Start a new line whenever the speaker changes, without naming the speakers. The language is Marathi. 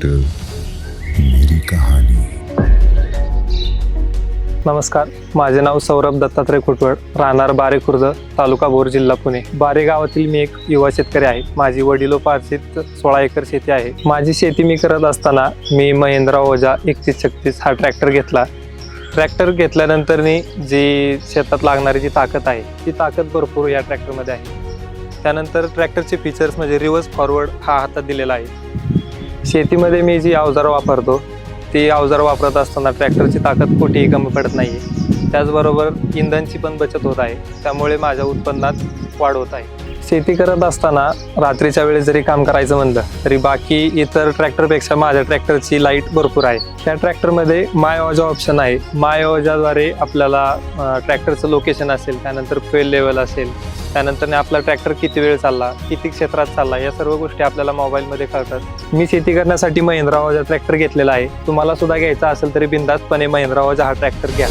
ट्रैक्टर मेरी कहानी।
नमस्कार माझे नाव सौरभ दत्तात्रय खुटवड राहणार बारे खुर्द तालुका भोर जिल्हा पुणे. बारे गावातील मी एक युवा शेतकरी आहे. माझी वडिलोपार्जित सोळा एकर शेती आहे. माझी शेती मी करत असताना मी महेंद्रा ओझा एकतीस छत्तीस हा ट्रॅक्टर घेतला. ट्रॅक्टर घेतल्यानंतर मी जी शेतात लागणारी जी ताकद आहे ती ताकद भरपूर या ट्रॅक्टरमध्ये आहे. त्यानंतर ट्रॅक्टरचे फीचर्स म्हणजे रिव्हर्स फॉरवर्ड हा हातात दिलेला आहे. शेतीमध्ये मी जी अवजारं वापरतो ती अवजारं वापरत असताना ट्रॅक्टरची ताकद कुठेही कमी पडत नाही. त्याचबरोबर इंधनची पण बचत होत आहे. त्यामुळे माझ्या उत्पन्नात वाढ होत आहे. शेती करत असताना रात्रीच्या वेळेस जरी काम करायचं म्हणलं तरी बाकी इतर ट्रॅक्टरपेक्षा माझ्या ट्रॅक्टरची लाइट भरपूर आहे. त्या ट्रॅक्टरमध्ये माय ओजा ऑप्शन आहे. माय ओजाद्वारे आपल्याला ट्रॅक्टरचं लोकेशन असेल त्यानंतर फेल लेवल असेल त्यानंतर आपला ट्रॅक्टर किती वेळ चालला किती क्षेत्रात चालला या सर्व गोष्टी आपल्याला मोबाईलमध्ये कळतात. मी शेती करण्यासाठी महिंद्रा ओजा ट्रॅक्टर घेतलेला आहे. तुम्हाला सुद्धा घ्यायचा असेल तरी बिंदास्तपणे महिंद्रा ओजा हा ट्रॅक्टर घ्या.